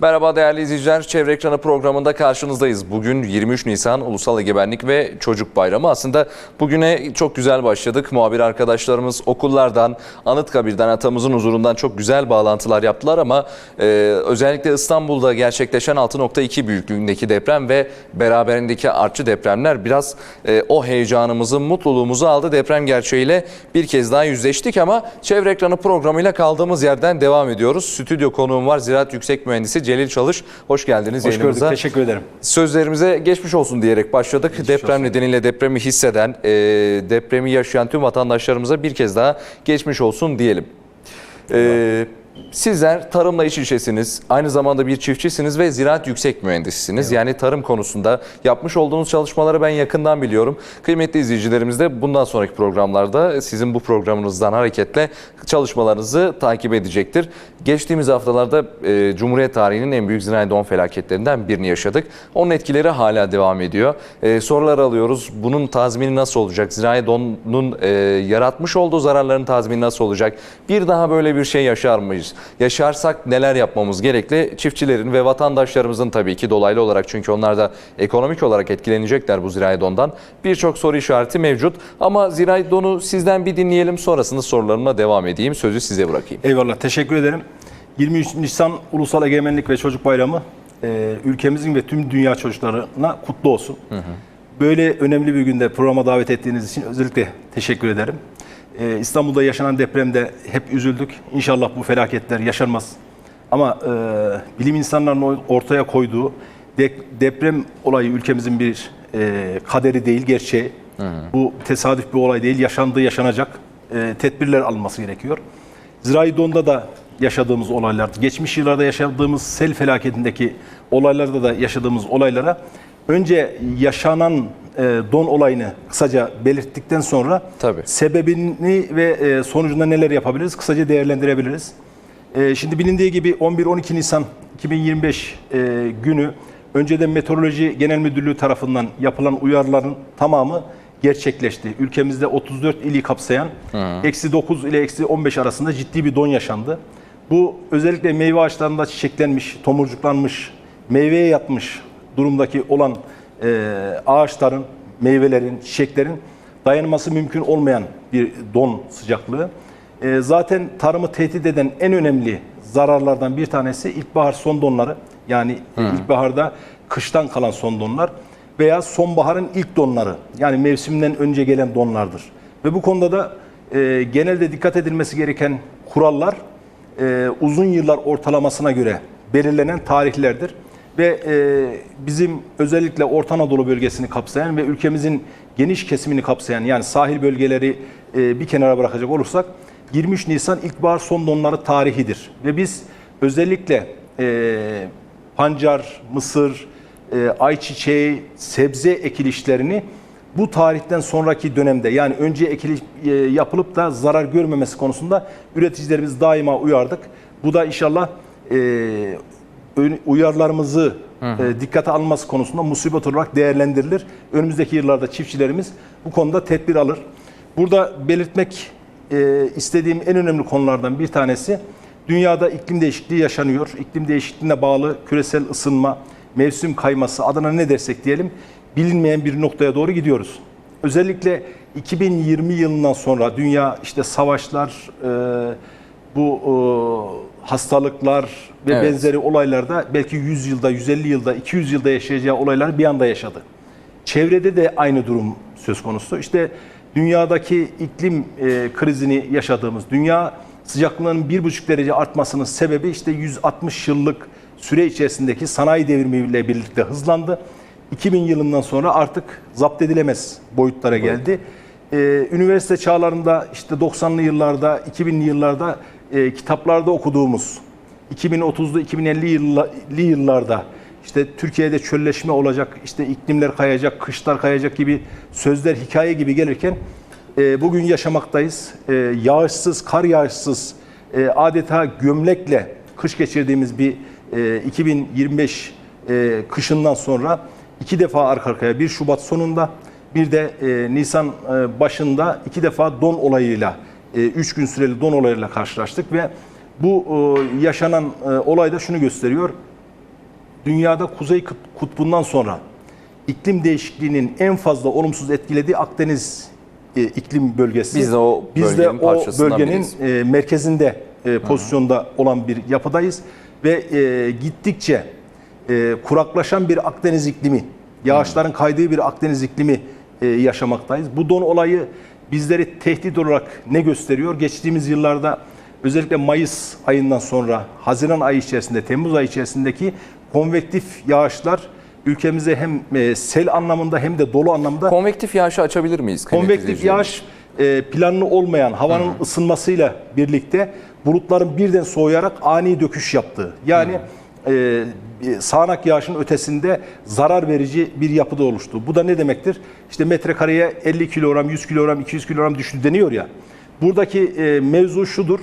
Merhaba değerli izleyiciler. Çevre Ekranı programında karşınızdayız. Bugün 23 Nisan Ulusal Egemenlik ve Çocuk Bayramı. Aslında bugüne çok güzel başladık. Muhabir arkadaşlarımız okullardan, Anıtkabir'den, atamızın huzurundan çok güzel bağlantılar yaptılar ama e, özellikle İstanbul'da gerçekleşen 6.2 büyüklüğündeki deprem ve beraberindeki artçı depremler biraz e, o heyecanımızı, mutluluğumuzu aldı. Deprem gerçeğiyle bir kez daha yüzleştik ama Çevre Ekranı programıyla kaldığımız yerden devam ediyoruz. Stüdyo konuğum var Ziraat Yüksek Mühendisi Celil Çalış. Hoş geldiniz Hoş gördük. Teşekkür ederim. Sözlerimize geçmiş olsun diyerek başladık. Deprem nedeniyle depremi hisseden, e, depremi yaşayan tüm vatandaşlarımıza bir kez daha geçmiş olsun diyelim. E, sizler tarımla iç içesiniz, aynı zamanda bir çiftçisiniz ve ziraat yüksek mühendisisiniz. Yani tarım konusunda yapmış olduğunuz çalışmaları ben yakından biliyorum. Kıymetli izleyicilerimiz de bundan sonraki programlarda sizin bu programınızdan hareketle çalışmalarınızı takip edecektir. Geçtiğimiz haftalarda e, Cumhuriyet tarihinin en büyük ziraat don felaketlerinden birini yaşadık. Onun etkileri hala devam ediyor. E, sorular alıyoruz. Bunun tazmini nasıl olacak? Zirai donun e, yaratmış olduğu zararların tazmini nasıl olacak? Bir daha böyle bir şey yaşar mıyız? Yaşarsak neler yapmamız gerekli? Çiftçilerin ve vatandaşlarımızın tabii ki dolaylı olarak çünkü onlar da ekonomik olarak etkilenecekler bu zirai dondan. Birçok soru işareti mevcut. Ama zirai donu sizden bir dinleyelim. Sonrasında sorularıma devam edeyim. Sözü size bırakayım. Eyvallah. Teşekkür ederim. 23 Nisan Ulusal Egemenlik ve Çocuk Bayramı e, ülkemizin ve tüm dünya çocuklarına kutlu olsun. Böyle önemli bir günde programa davet ettiğiniz için özellikle teşekkür ederim. E, İstanbul'da yaşanan depremde hep üzüldük. İnşallah bu felaketler yaşanmaz. Ama e, bilim insanlarının ortaya koyduğu de- deprem olayı ülkemizin bir e, kaderi değil, gerçeği. Bu tesadüf bir olay değil, yaşandığı yaşanacak. E, tedbirler alınması gerekiyor. Zirai Don'da da yaşadığımız olaylar, geçmiş yıllarda yaşadığımız sel felaketindeki olaylarda da yaşadığımız olaylara önce yaşanan e, don olayını kısaca belirttikten sonra Tabii. sebebini ve e, sonucunda neler yapabiliriz kısaca değerlendirebiliriz. E, şimdi bilindiği gibi 11-12 Nisan 2025 e, günü önceden Meteoroloji Genel Müdürlüğü tarafından yapılan uyarıların tamamı gerçekleşti. Ülkemizde 34 ili kapsayan eksi 9 ile eksi 15 arasında ciddi bir don yaşandı. Bu özellikle meyve ağaçlarında çiçeklenmiş, tomurcuklanmış, meyveye yatmış durumdaki olan e, ağaçların, meyvelerin, çiçeklerin dayanması mümkün olmayan bir don sıcaklığı. E, zaten tarımı tehdit eden en önemli zararlardan bir tanesi ilkbahar son donları. Yani ilkbaharda kıştan kalan son donlar veya sonbaharın ilk donları. Yani mevsimden önce gelen donlardır. Ve bu konuda da e, genelde dikkat edilmesi gereken kurallar e, uzun yıllar ortalamasına göre belirlenen tarihlerdir. Ve e, bizim özellikle Orta Anadolu bölgesini kapsayan ve ülkemizin geniş kesimini kapsayan yani sahil bölgeleri e, bir kenara bırakacak olursak 23 Nisan ilkbahar son donları tarihidir. Ve biz özellikle e, pancar, mısır, e, ayçiçeği, sebze ekilişlerini bu tarihten sonraki dönemde yani önce ekili e, yapılıp da zarar görmemesi konusunda üreticilerimiz daima uyardık. Bu da inşallah e, uyarılarımızı e, dikkate alınması konusunda musibet olarak değerlendirilir. Önümüzdeki yıllarda çiftçilerimiz bu konuda tedbir alır. Burada belirtmek e, istediğim en önemli konulardan bir tanesi dünyada iklim değişikliği yaşanıyor. İklim değişikliğine bağlı küresel ısınma, mevsim kayması adına ne dersek diyelim bilinmeyen bir noktaya doğru gidiyoruz. Özellikle 2020 yılından sonra dünya işte savaşlar, e, bu e, hastalıklar ve Evet. benzeri olaylarda belki 100 yılda, 150 yılda, 200 yılda yaşayacağı olayları bir anda yaşadı. Çevrede de aynı durum söz konusu. İşte dünyadaki iklim e, krizini yaşadığımız, dünya sıcaklığının 1,5 derece artmasının sebebi işte 160 yıllık süre içerisindeki sanayi devrimiyle birlikte hızlandı. 2000 yılından sonra artık zapt edilemez boyutlara geldi. Ee, üniversite çağlarında işte 90'lı yıllarda, 2000'li yıllarda e, kitaplarda okuduğumuz 2030'lu 2050'li yılla- yıllarda işte Türkiye'de çölleşme olacak, işte iklimler kayacak, kışlar kayacak gibi sözler hikaye gibi gelirken e, bugün yaşamaktayız. E, yağışsız, kar yağışsız, e, adeta gömlekle kış geçirdiğimiz bir e, 2025 e, kışından sonra iki defa arka arkaya 1 Şubat sonunda bir de e, Nisan e, başında iki defa don olayıyla, 3 gün süreli don olayıyla karşılaştık ve bu e, yaşanan e, olay da şunu gösteriyor. dünyada Kuzey Kut- Kutbu'ndan sonra iklim değişikliğinin en fazla olumsuz etkilediği Akdeniz e, iklim bölgesi. Biz de o Biz de bölgenin o bölgenin e, merkezinde e, pozisyonda olan bir yapıdayız ve e, gittikçe e, kuraklaşan bir Akdeniz iklimi, yağışların kaydığı bir Akdeniz iklimi e, yaşamaktayız. Bu don olayı bizleri tehdit olarak ne gösteriyor? Geçtiğimiz yıllarda özellikle Mayıs ayından sonra Haziran ayı içerisinde, Temmuz ayı içerisindeki konvektif yağışlar ülkemize hem e, sel anlamında hem de dolu anlamda Konvektif yağışı açabilir miyiz? Konvektif yağış e, planlı olmayan havanın ısınmasıyla birlikte bulutların birden soğuyarak ani döküş yaptığı. Yani e, sağanak yağışın ötesinde zarar verici bir yapıda oluştu. Bu da ne demektir? İşte metrekareye 50 kilogram, 100 kilogram, 200 kilogram düştü deniyor ya. Buradaki e, mevzu şudur.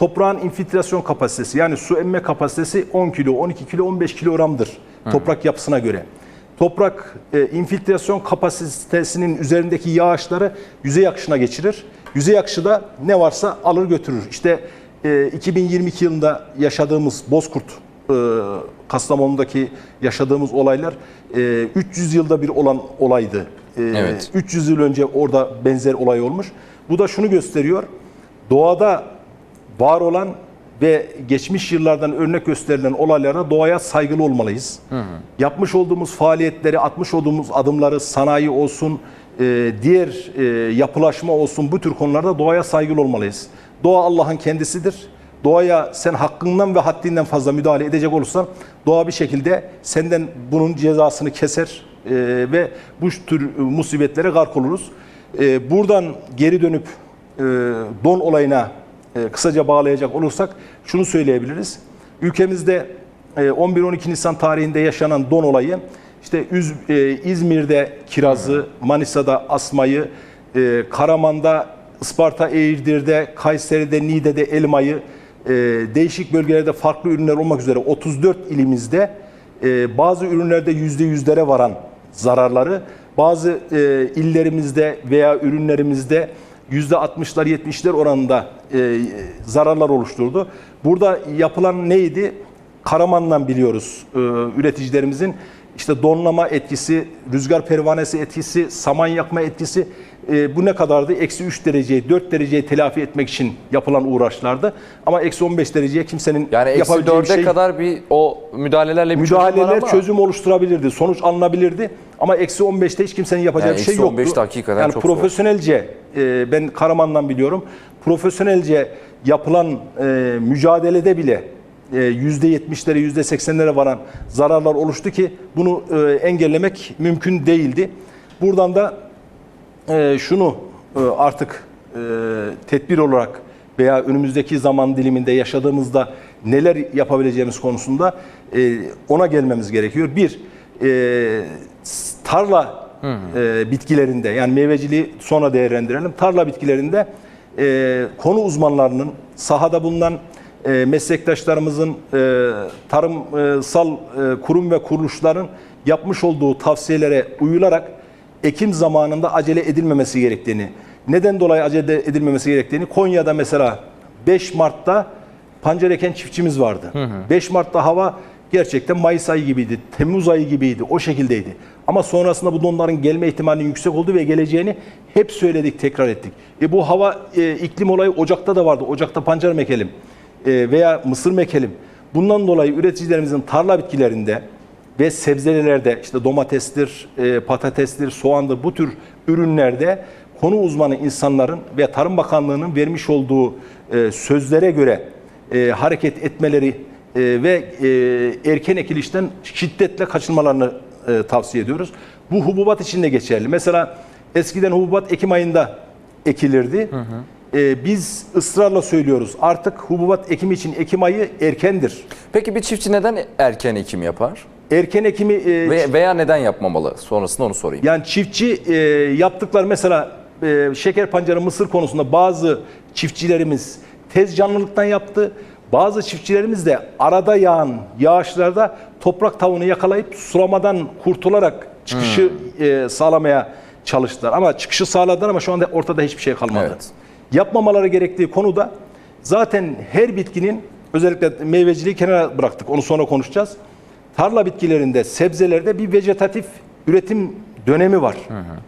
Toprağın infiltrasyon kapasitesi yani su emme kapasitesi 10 kilo, 12 kilo, 15 kilogramdır toprak yapısına göre. Toprak e, infiltrasyon kapasitesinin üzerindeki yağışları yüzey akışına geçirir. Yüzey akışı da ne varsa alır götürür. İşte e, 2022 yılında yaşadığımız Bozkurt, e, Kastamonu'daki yaşadığımız olaylar e, 300 yılda bir olan olaydı. E, Evet. 300 yıl önce orada benzer olay olmuş. Bu da şunu gösteriyor. Doğada var olan ve geçmiş yıllardan örnek gösterilen olaylara doğaya saygılı olmalıyız. Yapmış olduğumuz faaliyetleri, atmış olduğumuz adımları sanayi olsun, e, diğer e, yapılaşma olsun bu tür konularda doğaya saygılı olmalıyız. Doğa Allah'ın kendisidir. Doğaya sen hakkından ve haddinden fazla müdahale edecek olursan doğa bir şekilde senden bunun cezasını keser e, ve bu tür e, musibetlere gark oluruz. E, buradan geri dönüp e, don olayına e, kısaca bağlayacak olursak şunu söyleyebiliriz. Ülkemizde e, 11-12 Nisan tarihinde yaşanan don olayı işte e, İzmir'de kirazı, Manisa'da asmayı, e, Karaman'da, Isparta Eğirdir'de, Kayseri'de, Niğde'de elmayı, e, değişik bölgelerde farklı ürünler olmak üzere 34 ilimizde e, bazı ürünlerde %100'lere varan zararları, bazı e, illerimizde veya ürünlerimizde %60'lar 70'ler oranında e, zararlar oluşturdu. Burada yapılan neydi? Karaman'dan biliyoruz e, üreticilerimizin işte donlama etkisi, rüzgar pervanesi etkisi, saman yakma etkisi e, bu ne kadardı? Eksi 3 dereceyi, 4 dereceyi telafi etmek için yapılan uğraşlardı. Ama eksi 15 dereceye kimsenin Yani eksi yapabileceği bir 4'e şey kadar bir o müdahalelerle bir çözüm müdahaleler ama çözüm oluşturabilirdi, sonuç alınabilirdi. Ama eksi 15'te hiç kimsenin yapacağı Yani bir şey eksi yoktu. 15 hakikaten yani çok profesyonelce, e, ben Karaman'dan biliyorum, profesyonelce yapılan e, mücadelede bile e, %70'lere, %80'lere varan zararlar oluştu ki bunu e, engellemek mümkün değildi. Buradan da e, şunu e, artık e, tedbir olarak veya önümüzdeki zaman diliminde yaşadığımızda neler yapabileceğimiz konusunda e, ona gelmemiz gerekiyor. Bir, e, tarla e, bitkilerinde yani meyveciliği sonra değerlendirelim. Tarla bitkilerinde e, konu uzmanlarının sahada bulunan e, meslektaşlarımızın e, tarımsal e, kurum ve kuruluşların yapmış olduğu tavsiyelere uyularak ekim zamanında acele edilmemesi gerektiğini, neden dolayı acele edilmemesi gerektiğini Konya'da mesela 5 Mart'ta pancar eken çiftçimiz vardı. 5 Mart'ta hava gerçekten Mayıs ayı gibiydi, Temmuz ayı gibiydi, o şekildeydi. Ama sonrasında bu donların gelme ihtimalinin yüksek olduğu ve geleceğini hep söyledik, tekrar ettik. E bu hava e, iklim olayı Ocak'ta da vardı. Ocak'ta pancar mekelim e, veya mısır mekelim. Bundan dolayı üreticilerimizin tarla bitkilerinde ve sebzelerde işte domatestir, e, patatestir, soğandır bu tür ürünlerde konu uzmanı insanların ve Tarım Bakanlığı'nın vermiş olduğu e, sözlere göre e, hareket etmeleri e, ve e, erken ekilişten şiddetle kaçınmalarını e, tavsiye ediyoruz. Bu hububat için de geçerli. Mesela eskiden hububat Ekim ayında ekilirdi. E, biz ısrarla söylüyoruz artık hububat ekimi için Ekim ayı erkendir. Peki bir çiftçi neden erken ekim yapar? Erken ekimi e, Ve veya neden yapmamalı? Sonrasında onu sorayım. Yani çiftçi e, yaptıkları mesela e, şeker pancarı mısır konusunda bazı çiftçilerimiz tez canlılıktan yaptı. Bazı çiftçilerimiz de arada yağan yağışlarda toprak tavuğunu yakalayıp sulamadan kurtularak çıkışı e, sağlamaya çalıştılar. Ama çıkışı sağladılar ama şu anda ortada hiçbir şey kalmadı. Evet. Yapmamaları gerektiği konuda zaten her bitkinin özellikle meyveciliği kenara bıraktık. Onu sonra konuşacağız. Tarla bitkilerinde, sebzelerde bir vejetatif üretim dönemi var.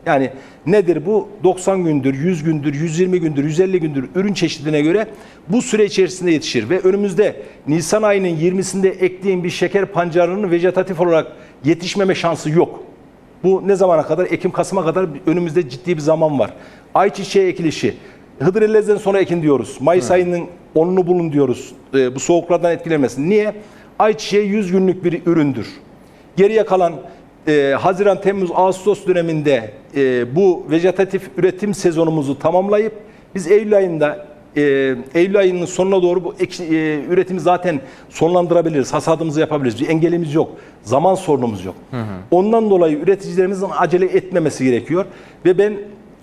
Yani nedir bu? 90 gündür, 100 gündür, 120 gündür, 150 gündür ürün çeşidine göre bu süre içerisinde yetişir ve önümüzde Nisan ayının 20'sinde ektiğim bir şeker pancarının vejetatif olarak yetişmeme şansı yok. Bu ne zamana kadar? Ekim Kasım'a kadar önümüzde ciddi bir zaman var. Ayçiçeği ekilişi. Hıdrellez'den sonra ekin diyoruz. Mayıs ayının 10'unu bulun diyoruz. Ee, bu soğuklardan etkilenmesin. Niye? Ayçiçeği 100 günlük bir üründür. Geriye kalan e, Haziran, Temmuz, Ağustos döneminde e, bu vejetatif üretim sezonumuzu tamamlayıp biz Eylül ayında e, Eylül ayının sonuna doğru bu e, üretimi zaten sonlandırabiliriz. Hasadımızı yapabiliriz. Bir engelimiz yok. Zaman sorunumuz yok. Ondan dolayı üreticilerimizin acele etmemesi gerekiyor. Ve ben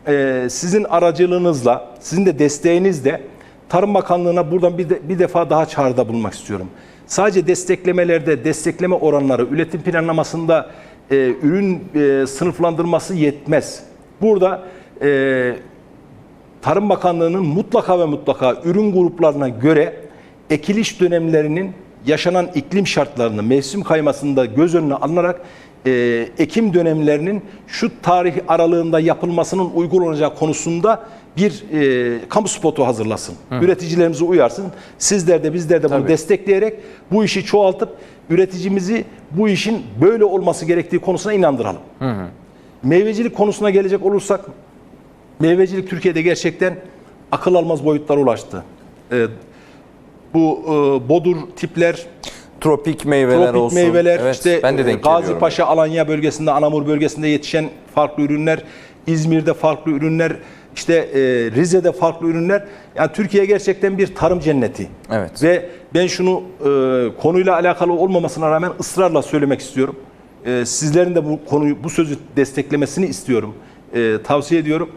e, sizin aracılığınızla, sizin de desteğinizle Tarım Bakanlığı'na buradan bir, de, bir defa daha çağrıda bulunmak istiyorum. Sadece desteklemelerde, destekleme oranları, üretim planlamasında e, ürün e, sınıflandırması yetmez. Burada e, Tarım Bakanlığı'nın mutlaka ve mutlaka ürün gruplarına göre ekiliş dönemlerinin yaşanan iklim şartlarını, mevsim kaymasını da göz önüne alınarak e, ekim dönemlerinin şu tarih aralığında yapılmasının uygun olacağı konusunda bir e, kamu spotu hazırlasın. Üreticilerimizi uyarsın. Sizler de bizler de bunu Tabii. destekleyerek bu işi çoğaltıp üreticimizi bu işin böyle olması gerektiği konusuna inandıralım. Meyvecilik konusuna gelecek olursak Meyvecilik Türkiye'de gerçekten akıl almaz boyutlara ulaştı. Ee, bu e, bodur tipler, Tropik meyveler tropik olsun. meyveler, Evet, işte ben de e, denk Gazi geliyorum. Paşa, Alanya bölgesinde, Anamur bölgesinde yetişen farklı ürünler, İzmir'de farklı ürünler, işte e, Rize'de farklı ürünler. Yani Türkiye gerçekten bir tarım cenneti. Evet. Ve ben şunu e, konuyla alakalı olmamasına rağmen ısrarla söylemek istiyorum. E, sizlerin de bu konuyu, bu sözü desteklemesini istiyorum. E, tavsiye ediyorum.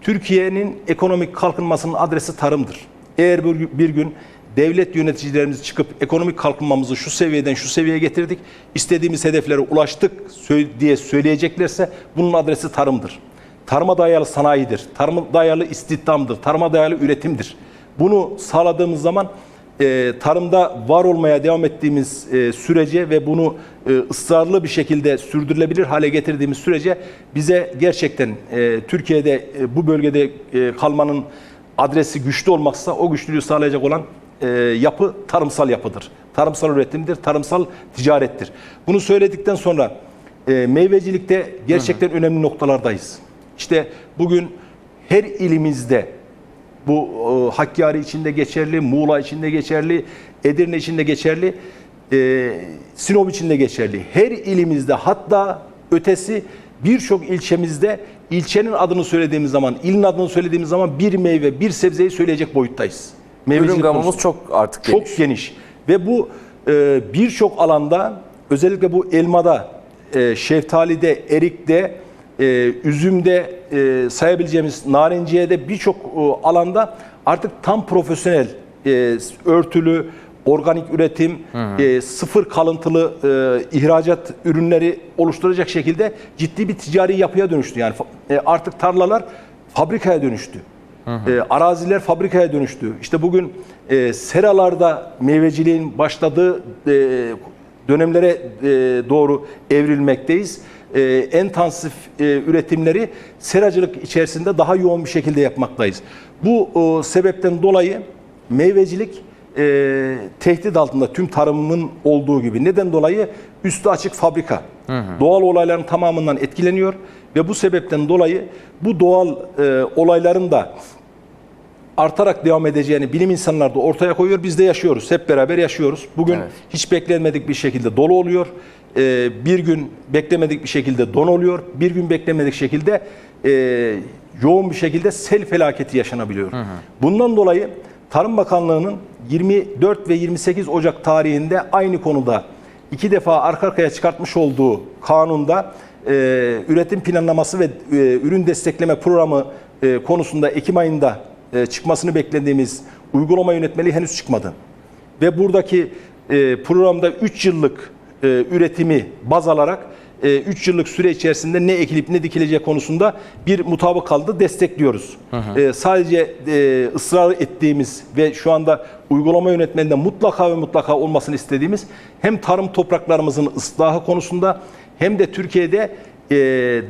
Türkiye'nin ekonomik kalkınmasının adresi tarımdır. Eğer bir, bir gün devlet yöneticilerimiz çıkıp ekonomik kalkınmamızı şu seviyeden şu seviyeye getirdik, istediğimiz hedeflere ulaştık diye söyleyeceklerse bunun adresi tarımdır. Tarıma dayalı sanayidir, tarıma dayalı istihdamdır, tarıma dayalı üretimdir. Bunu sağladığımız zaman e, tarımda var olmaya devam ettiğimiz e, sürece ve bunu e, ısrarlı bir şekilde sürdürülebilir hale getirdiğimiz sürece bize gerçekten e, Türkiye'de e, bu bölgede e, kalmanın adresi güçlü olmaksa o güçlülüğü sağlayacak olan e, yapı tarımsal yapıdır. Tarımsal üretimdir, tarımsal ticarettir. Bunu söyledikten sonra e, meyvecilikte gerçekten önemli noktalardayız. İşte bugün her ilimizde bu e, Hakkari içinde geçerli, Muğla içinde geçerli, Edirne içinde geçerli, e, Sinop içinde geçerli. Her ilimizde hatta ötesi birçok ilçemizde ilçenin adını söylediğimiz zaman, ilin adını söylediğimiz zaman bir meyve, bir sebzeyi söyleyecek boyuttayız. Ürün Meyvecilik gamımız konusunda. çok artık Çok geniş. geniş. Ve bu e, birçok alanda özellikle bu elmada, e, şeftalide, erikte, e, üzümde e, sayabileceğimiz narinciyede birçok e, alanda artık tam profesyonel e, örtülü, organik üretim, e, sıfır kalıntılı e, ihracat ürünleri oluşturacak şekilde ciddi bir ticari yapıya dönüştü. Yani e, artık tarlalar fabrikaya dönüştü. E, araziler fabrikaya dönüştü. İşte bugün e, seralarda meyveciliğin başladığı e, dönemlere e, doğru evrilmekteyiz. E, intensif e, üretimleri seracılık içerisinde daha yoğun bir şekilde yapmaktayız. Bu o, sebepten dolayı meyvecilik e, tehdit altında tüm tarımın olduğu gibi. Neden dolayı? Üstü açık fabrika. Doğal olayların tamamından etkileniyor ve bu sebepten dolayı bu doğal e, olayların da artarak devam edeceğini bilim insanları da ortaya koyuyor. Biz de yaşıyoruz. Hep beraber yaşıyoruz. Bugün Evet. hiç beklenmedik bir şekilde dolu oluyor. Ee, bir gün beklemedik bir şekilde don oluyor. Bir gün beklemedik şekilde e, yoğun bir şekilde sel felaketi yaşanabiliyor. Bundan dolayı Tarım Bakanlığı'nın 24 ve 28 Ocak tarihinde aynı konuda iki defa arka arkaya çıkartmış olduğu kanunda e, üretim planlaması ve e, ürün destekleme programı e, konusunda Ekim ayında e, çıkmasını beklediğimiz uygulama yönetmeliği henüz çıkmadı. Ve buradaki e, programda 3 yıllık e, üretimi baz alarak 3 yıllık süre içerisinde ne ekilip ne dikilecek konusunda bir mutabık kaldı destekliyoruz. E, sadece e, ısrar ettiğimiz ve şu anda uygulama yönetmeninde mutlaka ve mutlaka olmasını istediğimiz hem tarım topraklarımızın ıslahı konusunda hem de Türkiye'de e,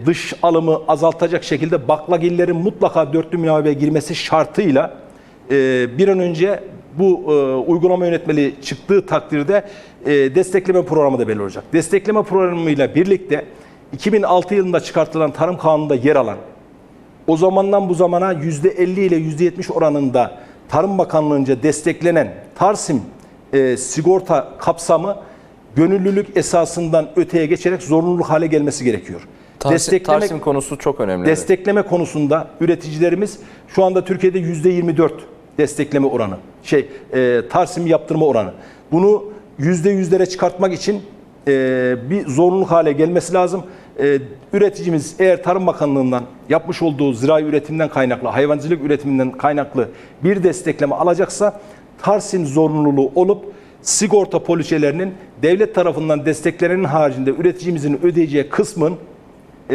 dış alımı azaltacak şekilde baklagillerin mutlaka dörtlü münavebeye girmesi şartıyla e, bir an önce bu e, uygulama yönetmeliği çıktığı takdirde e, destekleme programı da belli olacak. Destekleme programıyla birlikte 2006 yılında çıkartılan Tarım Kanunu'nda yer alan o zamandan bu zamana %50 ile %70 oranında Tarım Bakanlığı'nca desteklenen Tarsim e, sigorta kapsamı gönüllülük esasından öteye geçerek zorunluluk hale gelmesi gerekiyor. Tarsim, Tarsim konusu çok önemli. Destekleme konusunda üreticilerimiz şu anda Türkiye'de yüzde 24 destekleme oranı. Şey, e, Tarsim yaptırma oranı. Bunu yüzde yüzlere çıkartmak için e, bir zorunluluk hale gelmesi lazım. E, üreticimiz eğer Tarım Bakanlığı'ndan yapmış olduğu zirai üretimden kaynaklı, hayvancılık üretiminden kaynaklı bir destekleme alacaksa Tarsim zorunluluğu olup sigorta poliçelerinin devlet tarafından desteklenenin haricinde üreticimizin ödeyeceği kısmın e,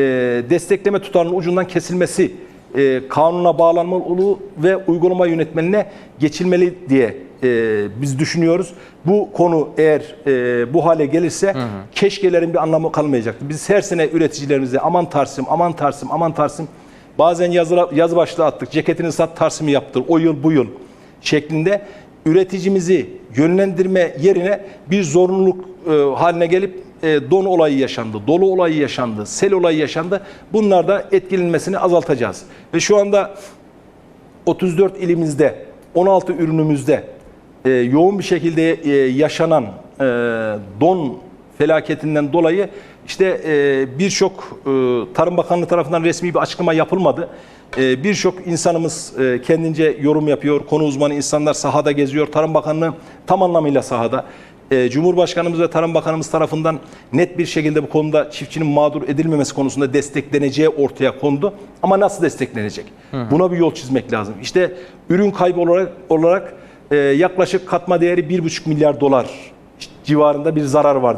destekleme tutarının ucundan kesilmesi e, kanuna bağlanmalı ve uygulama yönetmenine geçilmeli diye e, biz düşünüyoruz. Bu konu eğer e, bu hale gelirse keşkelerin bir anlamı kalmayacaktır. Biz her sene üreticilerimize aman Tarsim, aman Tarsim, aman Tarsim bazen yazı, yazı başlığı attık. Ceketini sat Tarsim'i yaptır. O yıl bu yıl şeklinde üreticimizi yönlendirme yerine bir zorunluluk e, haline gelip e, don olayı yaşandı, dolu olayı yaşandı, sel olayı yaşandı. Bunlar da etkilenmesini azaltacağız. Ve şu anda 34 ilimizde, 16 ürünümüzde e, yoğun bir şekilde e, yaşanan e, don felaketinden dolayı işte e, birçok e, Tarım Bakanlığı tarafından resmi bir açıklama yapılmadı. E, birçok insanımız e, kendince yorum yapıyor. Konu uzmanı insanlar sahada geziyor. Tarım Bakanlığı tam anlamıyla sahada. E, Cumhurbaşkanımız ve Tarım Bakanımız tarafından net bir şekilde bu konuda çiftçinin mağdur edilmemesi konusunda destekleneceği ortaya kondu. Ama nasıl desteklenecek? Buna bir yol çizmek lazım. İşte ürün kaybı olarak, olarak e, yaklaşık katma değeri 1,5 milyar dolar civarında bir zarar var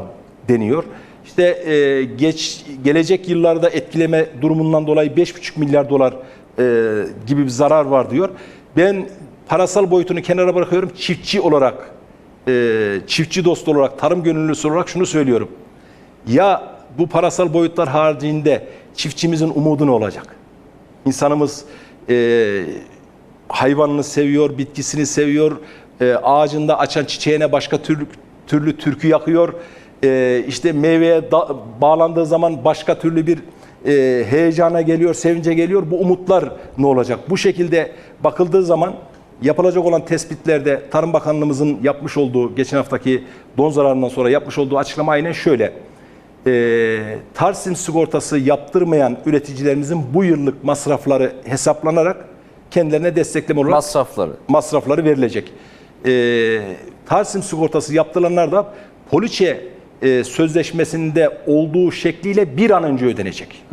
deniyor. İşte e, geç gelecek yıllarda etkileme durumundan dolayı 5,5 milyar dolar e, gibi bir zarar var diyor. Ben parasal boyutunu kenara bırakıyorum. Çiftçi olarak, e, çiftçi dost olarak, tarım gönüllüsü olarak şunu söylüyorum. Ya bu parasal boyutlar haricinde çiftçimizin umudu ne olacak? İnsanımız e, hayvanını seviyor, bitkisini seviyor, e, ağacında açan çiçeğine başka türlü, türlü türkü yakıyor. E, işte meyveye da- bağlandığı zaman başka türlü bir e, heyecana geliyor, sevince geliyor. Bu umutlar ne olacak? Bu şekilde bakıldığı zaman yapılacak olan tespitlerde Tarım Bakanlığımızın yapmış olduğu, geçen haftaki don zararından sonra yapmış olduğu açıklama aynen şöyle. E, Tarsim sigortası yaptırmayan üreticilerimizin bu yıllık masrafları hesaplanarak kendilerine destekleme olarak Masrafları. masrafları verilecek. E, Tarsim sigortası yaptıranlar da poliçe e, sözleşmesinde olduğu şekliyle bir an önce ödenecek.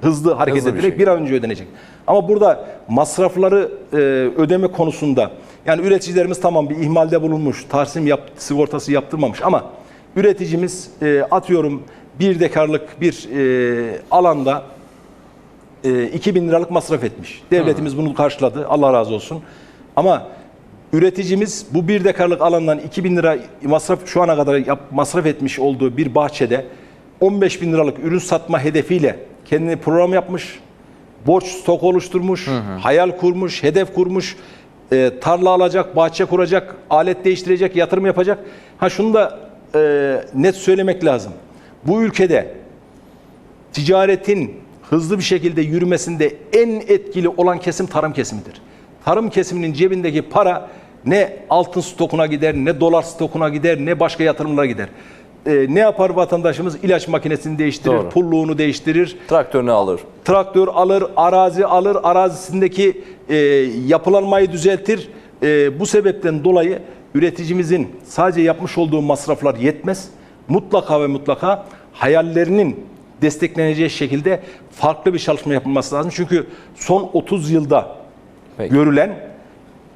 Hızlı hareket Hızlı bir edilerek bir, an önce ödenecek. Ama burada masrafları e, ödeme konusunda yani üreticilerimiz tamam bir ihmalde bulunmuş, Tarsim yap, sigortası yaptırmamış ama üreticimiz e, atıyorum bir dekarlık bir e, alanda e, 2000 liralık masraf etmiş. Devletimiz bunu karşıladı. Allah razı olsun. Ama üreticimiz bu bir dekarlık alandan 2000 lira masraf şu ana kadar yap, masraf etmiş olduğu bir bahçede 15 bin liralık ürün satma hedefiyle kendine program yapmış. Borç stok oluşturmuş, hayal kurmuş, hedef kurmuş. e, tarla alacak, bahçe kuracak, alet değiştirecek, yatırım yapacak. Ha şunu da e, net söylemek lazım. Bu ülkede ticaretin hızlı bir şekilde yürümesinde en etkili olan kesim tarım kesimidir. Tarım kesiminin cebindeki para ne altın stokuna gider, ne dolar stokuna gider, ne başka yatırımlara gider. Ee, ne yapar vatandaşımız? İlaç makinesini değiştirir, Doğru. pulluğunu değiştirir, Traktörünü alır. traktör alır, arazi alır, arazisindeki e, yapılanmayı düzeltir. E, bu sebepten dolayı üreticimizin sadece yapmış olduğu masraflar yetmez. Mutlaka ve mutlaka hayallerinin destekleneceği şekilde farklı bir çalışma yapılması lazım. Çünkü son 30 yılda Peki. görülen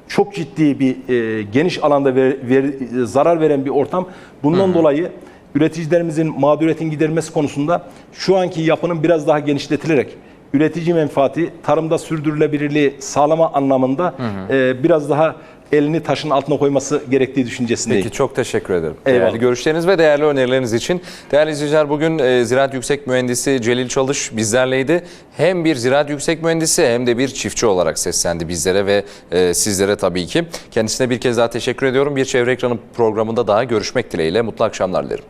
çok ciddi bir e, geniş alanda ver- ver- zarar veren bir ortam. Bundan dolayı üreticilerimizin mağduriyetin giderilmesi konusunda şu anki yapının biraz daha genişletilerek üretici menfaati, tarımda sürdürülebilirliği sağlama anlamında e, biraz daha elini taşın altına koyması gerektiği düşüncesindeyim. Peki çok teşekkür ederim. Eyvallah. Değerli görüşleriniz ve değerli önerileriniz için. Değerli izleyiciler bugün e, Ziraat Yüksek Mühendisi Celil Çalış bizlerleydi. Hem bir ziraat yüksek mühendisi hem de bir çiftçi olarak seslendi bizlere ve e, sizlere tabii ki. Kendisine bir kez daha teşekkür ediyorum. Bir Çevre Ekranı programında daha görüşmek dileğiyle. Mutlu akşamlar dilerim.